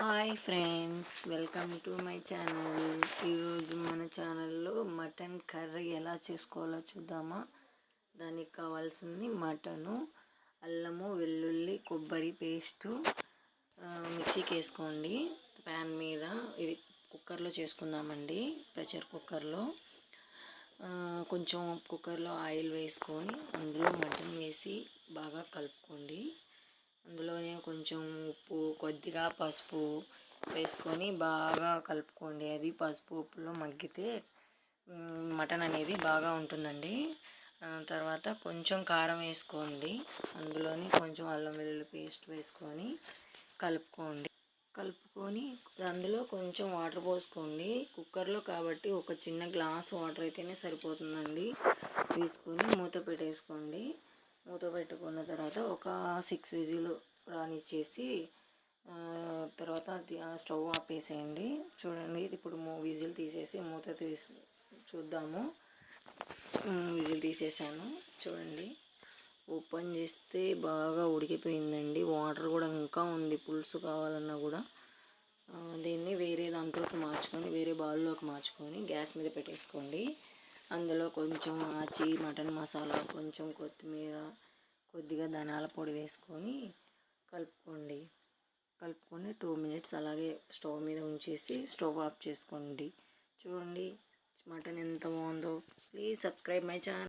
Hi friends welcome to my channel. ఈరోజు మన ఛానల్లో మటన్ కర్రీ ఎలా చేసుకోవాలో చూద్దామా? దానికి కావాల్సింది మటను అల్లము వెల్లుల్లి కొబ్బరి పేస్టు మిక్సీకి వేసుకోండి. ప్యాన్ మీద ఇది కుక్కర్లో చేసుకుందామండి ప్రెషర్ కుక్కర్లో. కొంచెం కుక్కర్లో ఆయిల్ వేసుకొని అందులో మటన్ వేసి బాగా కలుపుకోండి. కొంచెం ఉప్పు కొద్దిగా పసుపు వేసుకొని బాగా కలుపుకోండి. అది పసుపు ఉప్పులో మగ్గితే మటన్ అనేది బాగా ఉంటుందండి. తర్వాత కొంచెం కారం వేసుకోండి. అందులోని కొంచెం అల్లం వెల్లుల్లి పేస్ట్ వేసుకొని కలుపుకోండి. కలుపుకొని అందులో కొంచెం వాటర్ పోసుకోండి. కుక్కర్లో కాబట్టి ఒక చిన్న గ్లాస్ వాటర్ అయితేనే సరిపోతుందండి. తీసుకొని మూత పెట్టేసుకోండి. మూత పెట్టుకున్న తర్వాత ఒక సిక్స్ విజిల్ రానిచ్చేసి తర్వాత ఆ స్టవ్ ఆపేసేయండి. చూడండి ఇప్పుడు మూ విజిల్ తీసేసి మూత తీసి చూద్దాము. విజిల్ తీసేసాను. చూడండి ఓపెన్ చేస్తే బాగా ఉడికిపోయిందండి. వాటర్ కూడా ఇంకా ఉంది పులుసు కావాలన్నా కూడా. దీన్ని వేరే దాంట్లోకి మార్చుకొని వేరే బౌల్లోకి మార్చుకొని గ్యాస్ మీద పెట్టేసుకోండి. అందులో కొంచెం ఆచి మటన్ మసాలా కొంచెం కొత్తిమీర కొద్దిగా ధనాల పొడి వేసుకొని కలుపుకోండి. కలుపుకొని టూ మినిట్స్ అలాగే స్టవ్ మీద ఉంచేసి స్టవ్ ఆఫ్ చేసుకోండి. చూడండి మటన్ ఎంత బాగుందో. Please subscribe my channel.